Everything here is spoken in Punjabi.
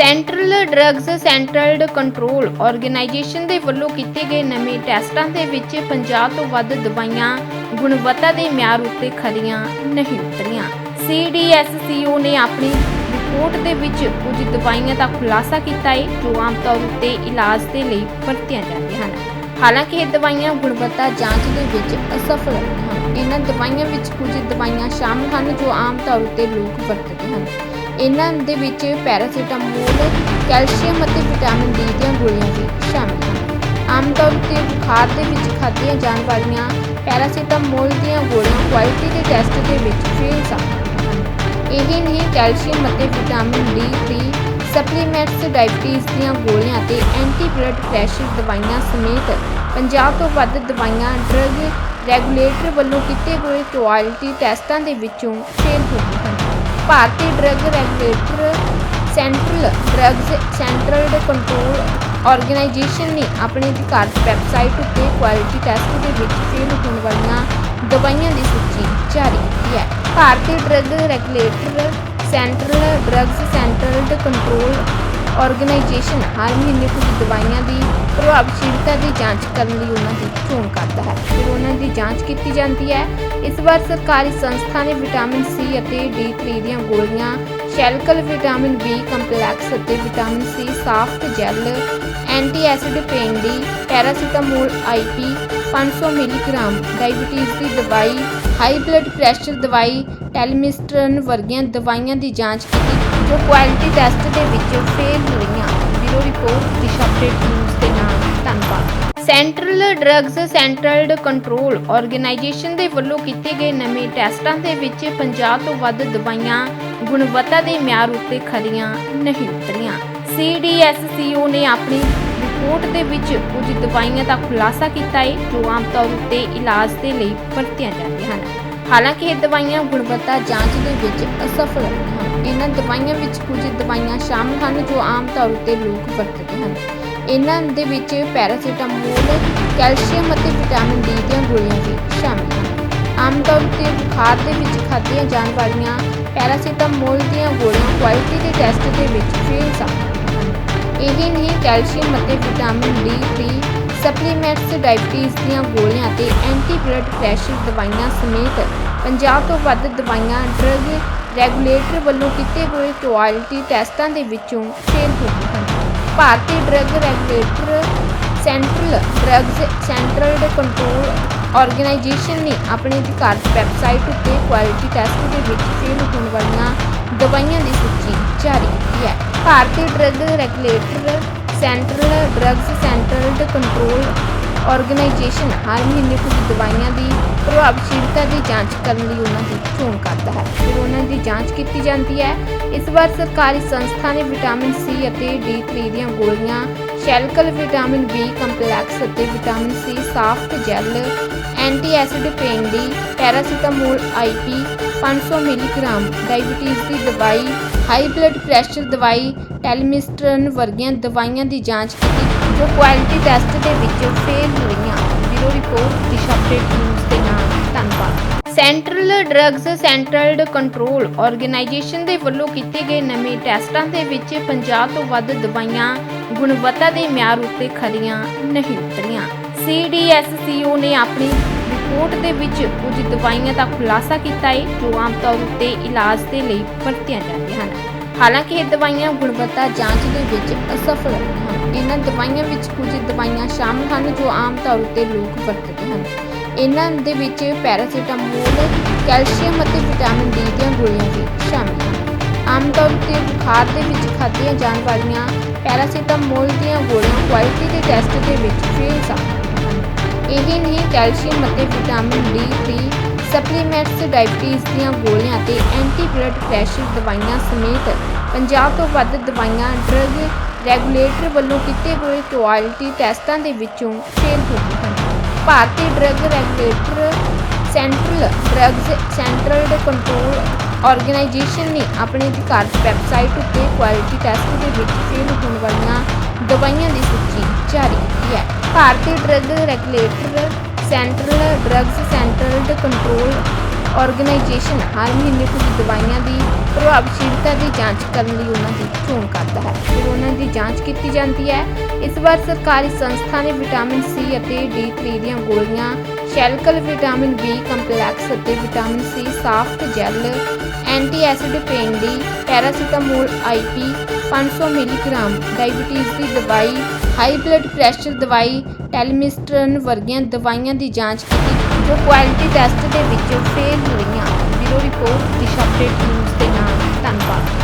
Central drugs central control organisation ਦੇ ਵੱਲੋਂ ਕੀਤੇ ਗਏ ਨਵੇਂ ਟੈਸਟਾਂ ਦੇ ਵਿੱਚ 50 ਤੋਂ ਵੱਧ ਦਵਾਈਆਂ ਗੁਣਵੱਤਾ ਦੇ ਮਿਆਰ ਉੱਤੇ ਖਰੀਆਂ ਨਹੀਂ ਉਤਰੀਆਂ। CDSCO ਨੇ ਆਪਣੀ ਰਿਪੋਰਟ ਦੇ ਵਿੱਚ ਕੁਝ ਦਵਾਈਆਂ ਦਾ ਖੁਲਾਸਾ ਕੀਤਾ ਹੈ ਜੋ ਆਮ ਤੌਰ ਉੱਤੇ ਇਲਾਜ ਦੇ ਲਈ ਵਰਤੀਆਂ ਜਾਂਦੀਆਂ ਹਨ। ਹਾਲਾਂਕਿ ਇਹ ਦਵਾਈਆਂ ਗੁਣਵੱਤਾ ਜਾਂਚ ਦੇ ਵਿੱਚ ਅਸਫਲ ਰਹੀਆਂ ਹਨ। ਇਹਨਾਂ ਦਵਾਈਆਂ ਵਿੱਚ ਕੁਝ ਦਵਾਈਆਂ ਸ਼ਾਮਲ ਹਨ, ਜੋ ਆਮ ਤੌਰ ਉੱਤੇ ਲੋਕ ਵਰਤਦੇ ਹਨ। ਇਹਨਾਂ ਦੇ ਵਿੱਚ ਪੈਰਾਸੀਟਾਮੋਲ, ਕੈਲਸ਼ੀਅਮ ਅਤੇ ਵਿਟਾਮਿਨ ਡੀ ਦੀਆਂ ਗੋਲੀਆਂ ਵੀ ਸ਼ਾਮਲ ਹਨ। ਆਮ ਤੌਰ 'ਤੇ ਬੁਖਾਰ ਦੇ ਵਿੱਚ ਖਾਧੀਆਂ ਜਾਣ ਵਾਲੀਆਂ ਪੈਰਾਸੀਟਾਮੋਲ ਦੀਆਂ ਗੋਲੀਆਂ ਕੁਆਲਿਟੀ ਦੇ ਟੈਸਟ ਦੇ ਵਿੱਚ ਫੇਲ ਸਨ ਹਨ। ਇਹ ਨਹੀਂ, ਕੈਲਸ਼ੀਅਮ ਅਤੇ ਵਿਟਾਮਿਨ ਡੀ ਦੀ ਸਪਲੀਮੈਂਟਸ ਡਾਇਬੀਟੀਜ਼ ਦੀਆਂ ਗੋਲੀਆਂ ਤੇ ਐਂਟੀ ਬਲੱਡ ਪ੍ਰੈਸ਼ਰ ਦਵਾਈਆਂ ਸਮੇਤ 50 ਤੋਂ ਵੱਧ ਦਵਾਈਆਂ ਡਰੱਗ ਰੈਗੂਲੇਟਰ ਵੱਲੋਂ ਕੀਤੇ ਗਏ ਕੁਆਲਿਟੀ ਟੈਸਟਾਂ ਦੇ ਵਿੱਚੋਂ ਫੇਲ ਹੋ ਗਈਆਂ ਹਨ। ਭਾਰਤੀ drug regulator central drugs central control organisation ਨੇ ਆਪਣੀ ਅਧਿਕਾਰਤ ਵੈਬਸਾਈਟ ਉੱਤੇ ਕੁਆਲਿਟੀ ਟੈਸਟ ਦੇ ਵਿੱਚ ਫੇਲ ਹੋਣ ਵਾਲੀਆਂ ਦਵਾਈਆਂ ਦੀ ਸੂਚੀ ਜਾਰੀ ਕੀਤੀ ਹੈ। ਭਾਰਤੀ drug regulator central drugs central control organisation ਹਰ ਮਹੀਨੇ ਕੁਝ ਦਵਾਈਆਂ ਦੀ ਪ੍ਰਭਾਵਸ਼ੀਲਤਾ ਦੀ ਜਾਂਚ ਕਰਨ ਲਈ ਉਹਨਾਂ ਦੀ ਚੋਣ ਕਰਦਾ ਹੈ। ਫਿਰ ਉਹਨਾਂ ਦੀ ਜਾਂਚ ਕੀਤੀ ਜਾਂਦੀ ਹੈ। ਇਸ ਵਾਰ ਸਰਕਾਰੀ ਸੰਸਥਾ ਨੇ ਵਿਟਾਮਿਨ ਸੀ ਅਤੇ ਡੀ3 ਦੀਆਂ ਗੋਲੀਆਂ ਸ਼ੈਲਕਲ ਵਿਟਾਮਿਨ ਬੀ ਕੰਪਲੈਕਸ ਅਤੇ vitamin C soft gel anti acid pan D paracetamol IP 500 milligram, diabetes ਦੀ ਦਵਾਈ, ਹਾਈ ਬਲੱਡ ਪ੍ਰੈਸ਼ਰ ਦਵਾਈ, ਟੈਲਮਿਸਟਰਨ ਵਰਗੀਆਂ ਦਵਾਈਆਂ ਦੀ ਜਾਂਚ ਕੀਤੀ, ਜੋ ਕੁਆਲਿਟੀ ਟੈਸਟ ਦੇ ਵਿੱਚ ਫੇਲ ਹੋ ਰਹੀਆਂ bureau report, Disha Update News ਦੇ ਨਾਲ। ਧੰਨਵਾਦ। Central drugs central control organisation ਦੇ ਵੱਲੋਂ ਕੀਤੇ ਗਏ ਨਵੇਂ ਟੈਸਟਾਂ ਦੇ ਵਿੱਚ 50 ਤੋਂ ਵੱਧ ਦਵਾਈਆਂ ਗੁਣਵੱਤਾ ਦੇ ਮਿਆਰ ਉੱਤੇ ਖਰੀਆਂ ਨਹੀਂ ਉਤਰੀਆਂ। CDSCO ਨੇ ਆਪਣੀ ਰਿਪੋਰਟ ਦੇ ਵਿੱਚ ਕੁਝ ਦਵਾਈਆਂ ਦਾ ਖੁਲਾਸਾ ਕੀਤਾ ਹੈ ਜੋ ਆਮ ਤੌਰ ਉੱਤੇ ਇਲਾਜ ਦੇ ਲਈ ਵਰਤੀਆਂ ਜਾਂਦੀਆਂ ਹਨ। ਹਾਲਾਂਕਿ ਇਹ ਦਵਾਈਆਂ ਗੁਣਵੱਤਾ ਜਾਂਚ ਦੇ ਵਿੱਚ ਅਸਫਲ ਰਹੀਆਂ ਹਨ। ਇਹਨਾਂ ਦਵਾਈਆਂ ਵਿੱਚ ਕੁਝ ਦਵਾਈਆਂ ਸ਼ਾਮਲ ਹਨ, ਜੋ ਆਮ ਤੌਰ ਉੱਤੇ ਲੋਕ ਵਰਤਦੇ ਹਨ। ਇਹਨਾਂ ਦੇ ਵਿੱਚ ਪੈਰਾਸੀਟਾਮੋਲ, ਕੈਲਸ਼ੀਅਮ ਅਤੇ ਵਿਟਾਮਿਨ ਡੀ ਦੀਆਂ ਗੋਲੀਆਂ ਵੀ ਸ਼ਾਮਲ ਹਨ। ਆਮ ਤੌਰ ਉੱਤੇ ਬੁਖਾਰ ਦੇ ਵਿੱਚ ਖਾਧੀਆਂ ਜਾਣ ਵਾਲੀਆਂ ਪੈਰਾਸੀਟਾਮੋਲ ਦੀਆਂ ਗੋਲੀਆਂ ਕੁਆਲਿਟੀ ਦੇ ਟੈਸਟ ਦੇ ਵਿੱਚ ਫੇਲ ਸਨ। ਇਹ ਨਹੀਂ ਕੈਲਸ਼ੀਅਮ ਅਤੇ ਵਿਟਾਮਿਨ ਡੀ ਦੀ ਸਪਲੀਮੈਂਟਸ, ਡਾਇਬੀਟੀਜ਼ ਦੀਆਂ ਗੋਲੀਆਂ ਤੇ ਐਂਟੀ ਬਲੱਡ ਪ੍ਰੈਸ਼ਰ ਦਵਾਈਆਂ ਸਮੇਤ 50 ਤੋਂ ਵੱਧ ਦਵਾਈਆਂ ਡਰੱਗ ਰੈਗੂਲੇਟਰ ਵੱਲੋਂ ਕੀਤੇ ਗਏ ਕੁਆਲਿਟੀ ਟੈਸਟਾਂ ਦੇ ਵਿੱਚੋਂ ਫੇਲ ਹੋ ਗਈਆਂ ਹਨ। ਭਾਰਤੀ drug regulator central drugs central control organisation ਨੇ ਆਪਣੀ ਅਧਿਕਾਰਤ ਵੈਬਸਾਈਟ ਉੱਤੇ ਕੁਆਲਿਟੀ ਟੈਸਟ ਦੇ ਵਿੱਚ ਫੇਲ ਹੋਣ ਵਾਲੀਆਂ ਦਵਾਈਆਂ ਦੀ ਸੂਚੀ ਜਾਰੀ ਕੀਤੀ ਹੈ। ਭਾਰਤੀ drug regulator central drugs central control organisation ਹਰ ਮਹੀਨੇ ਕੁਝ ਦਵਾਈਆਂ ਦੀ ਪ੍ਰਭਾਵਸ਼ੀਲਤਾ ਦੀ ਜਾਂਚ ਕਰਨ ਲਈ ਉਹਨਾਂ ਦੀ ਚੋਣ ਕਰਦਾ ਹੈ। ਫਿਰ ਉਹਨਾਂ ਦੀ ਜਾਂਚ ਕੀਤੀ ਜਾਂਦੀ ਹੈ, ਇਸ ਵਾਰ ਸਰਕਾਰੀ ਸੰਸਥਾ ਨੇ ਵਿਟਾਮਿਨ ਸੀ ਅਤੇ ਡੀ3 ਦੀਆਂ ਗੋਲੀਆਂ ਸ਼ੈਲਕਲ ਵਿਟਾਮਿਨ ਬੀ ਕੰਪਲੈਕਸ ਅਤੇ vitamin C soft gel anti acid pan D paracetamol IP 500 milligram, diabetes ਦੀ ਦਵਾਈ, ਹਾਈ ਬਲੱਡ ਪ੍ਰੈਸ਼ਰ ਦਵਾਈ, ਟੈਲਮਿਸਟਰਨ ਵਰਗੀਆਂ ਦਵਾਈਆਂ ਦੀ ਜਾਂਚ ਕੀਤੀ, ਜੋ ਕੁਆਲਿਟੀ ਟੈਸਟ ਦੇ ਵਿੱਚ ਫੇਲ ਹੋਈਆਂ। Bureau report, Disha Update News ਦੇ ਨਾਲ। ਧੰਨਵਾਦ। Central drugs central control organisation ਦੇ ਵੱਲੋਂ ਕੀਤੇ ਗਏ ਨਵੇਂ ਟੈਸਟਾਂ ਦੇ ਵਿੱਚ 50 ਤੋਂ ਵੱਧ ਦਵਾਈਆਂ ਗੁਣਵੱਤਾ ਦੇ ਮਿਆਰ ਉੱਤੇ ਖਰੀਆਂ ਨਹੀਂ ਉਤਰੀਆਂ। CDSCO ਨੇ ਆਪਣੀ ਰਿਪੋਰਟ ਦੇ ਵਿੱਚ ਕੁਝ ਦਵਾਈਆਂ ਦਾ ਖੁਲਾਸਾ ਕੀਤਾ ਹੈ, ਜੋ ਆਮ ਤੌਰ ਉੱਤੇ ਇਲਾਜ ਦੇ ਲਈ ਵਰਤੀਆਂ ਜਾਂਦੀਆਂ ਹਨ। ਹਾਲਾਂਕਿ ਇਹ ਦਵਾਈਆਂ ਗੁਣਵੱਤਾ ਜਾਂਚ ਦੇ ਵਿੱਚ ਅਸਫਲ ਰਹੀਆਂ ਹਨ। ਇਹਨਾਂ ਦਵਾਈਆਂ ਵਿੱਚ ਕੁਝ ਦਵਾਈਆਂ ਸ਼ਾਮਲ ਹਨ, ਜੋ ਆਮ ਤੌਰ ਉੱਤੇ ਲੋਕ ਵਰਤਦੇ ਹਨ। ਇਹਨਾਂ ਦੇ ਵਿੱਚ ਪੈਰਾਸੀਟਾਮੋਲ, ਕੈਲਸ਼ੀਅਮ ਅਤੇ ਵਿਟਾਮਿਨ ਡੀ ਦੀਆਂ ਗੋਲੀਆਂ ਵੀ ਸ਼ਾਮਲ ਹਨ। ਆਮ ਤੌਰ ਉੱਤੇ ਬੁਖਾਰ ਦੇ ਵਿੱਚ ਖਾਧੀਆਂ ਜਾਣ ਵਾਲੀਆਂ ਪੈਰਾਸੀਟਾਮੋਲ ਦੀਆਂ ਗੋਲੀਆਂ ਕੁਆਲਿਟੀ ਦੇ ਟੈਸਟ ਦੇ ਵਿੱਚ ਫੇਲ ਸਨ। ਇਹ ਨਹੀਂ, ਕੈਲਸ਼ੀਅਮ ਅਤੇ ਵਿਟਾਮਿਨ ਡੀ ਦੀ ਸਪਲੀਮੈਂਟਸ, ਡਾਇਬੀਟੀਜ਼ ਦੀਆਂ ਗੋਲੀਆਂ ਤੇ ਐਂਟੀ ਬਲੱਡ ਪ੍ਰੈਸ਼ਰ ਦਵਾਈਆਂ ਸਮੇਤ 50 ਤੋਂ ਵੱਧ ਦਵਾਈਆਂ ਡਰੱਗ ਰੈਗੂਲੇਟਰ ਵੱਲੋਂ ਕੀਤੇ ਗਏ ਕੁਆਲਿਟੀ ਟੈਸਟਾਂ ਦੇ ਵਿੱਚੋਂ ਫੇਲ ਹੋ ਗਈਆਂ ਹਨ। ਭਾਰਤੀ drug regulator central drugs central control organisation ਨੇ ਆਪਣੇ ਅਧਿਕਾਰਤ ਵੈਬਸਾਈਟ ਉੱਤੇ ਕੁਆਲਿਟੀ ਟੈਸਟ ਦੇ ਵਿੱਚ ਫੇਲ ਹੋਣ ਵਾਲੀਆਂ ਦਵਾਈਆਂ ਦੀ ਸੂਚੀ ਜਾਰੀ ਕੀਤੀ ਹੈ। ਭਾਰਤੀ drug regulator, central drugs central control organisation ਹਰ ਮਹੀਨੇ ਕੁਝ ਦਵਾਈਆਂ ਦੀ ਪ੍ਰਭਾਵਸ਼ੀਲਤਾ ਦੀ ਜਾਂਚ ਕਰਨ ਲਈ ਉਹਨਾਂ ਦੀ ਚੋਣ ਕਰਦਾ ਹੈ। ਫਿਰ ਉਹਨਾਂ ਦੀ ਜਾਂਚ ਕੀਤੀ ਜਾਂਦੀ ਹੈ, ਇਸ ਵਾਰ ਸਰਕਾਰੀ ਸੰਸਥਾ ਨੇ ਵਿਟਾਮਿਨ ਸੀ ਅਤੇ ਡੀ3 ਦੀਆਂ ਗੋਲੀਆਂ, ਸ਼ੈਲਕਲ ਵਿਟਾਮਿਨ ਬੀ ਕੰਪਲੈਕਸ ਅਤੇ vitamin C soft gel anti acid pain ਦੀ ਪੈਰਾਸੀਟਾਮੋਲ ਆਈਪੀ 500 ਮਿਲੀਗ੍ਰਾਮ, ਡਾਇਬੀਟੀਜ਼ ਦੀ ਦਵਾਈ, ਹਾਈ ਬਲੱਡ ਪ੍ਰੈਸ਼ਰ ਦਵਾਈ, ਟੈਲਮਿਸਟਰਨ ਵਰਗੀਆਂ ਦਵਾਈਆਂ ਦੀ ਜਾਂਚ ਕੀਤੀ, ਜੋ ਕੁਆਲਿਟੀ ਟੈਸਟ ਦੇ ਵਿੱਚ ਫੇਲ ਹੋਈਆਂ। Bureau report, Disha update news ਦੇ ਨਾਲ। ਧੰਨਵਾਦ।